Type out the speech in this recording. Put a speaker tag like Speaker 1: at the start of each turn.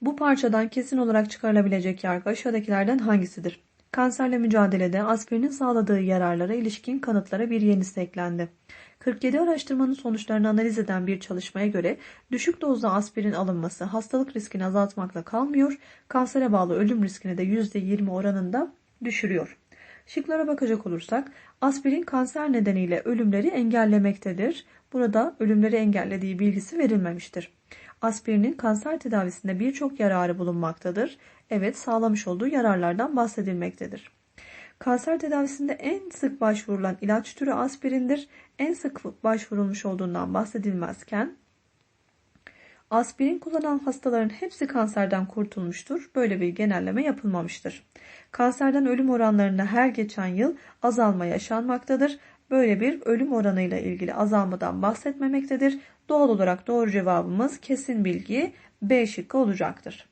Speaker 1: Bu parçadan kesin olarak çıkarılabilecek yargı aşağıdakilerden hangisidir? Kanserle mücadelede aspirinin sağladığı yararlara ilişkin kanıtlara bir yenisi eklendi. 47 araştırmanın sonuçlarını analiz eden bir çalışmaya göre düşük dozda aspirin alınması hastalık riskini azaltmakla kalmıyor, kansere bağlı ölüm riskini de %20 oranında düşürüyor. Şıklara bakacak olursak aspirin kanser nedeniyle ölümleri engellemektedir. Burada ölümleri engellediği bilgisi verilmemiştir. Aspirinin kanser tedavisinde birçok yararı bulunmaktadır. Evet sağlamış olduğu yararlardan bahsedilmektedir. Kanser tedavisinde en sık başvurulan ilaç türü aspirindir. En sık başvurulmuş olduğundan bahsedilmezken aspirin kullanan hastaların hepsi kanserden kurtulmuştur. Böyle bir genelleme yapılmamıştır. Kanserden ölüm oranlarında her geçen yıl azalma yaşanmaktadır. Böyle bir ölüm oranıyla ilgili azalmadan bahsetmemektedir. Doğal olarak doğru cevabımız kesin bilgi B şıkkı olacaktır.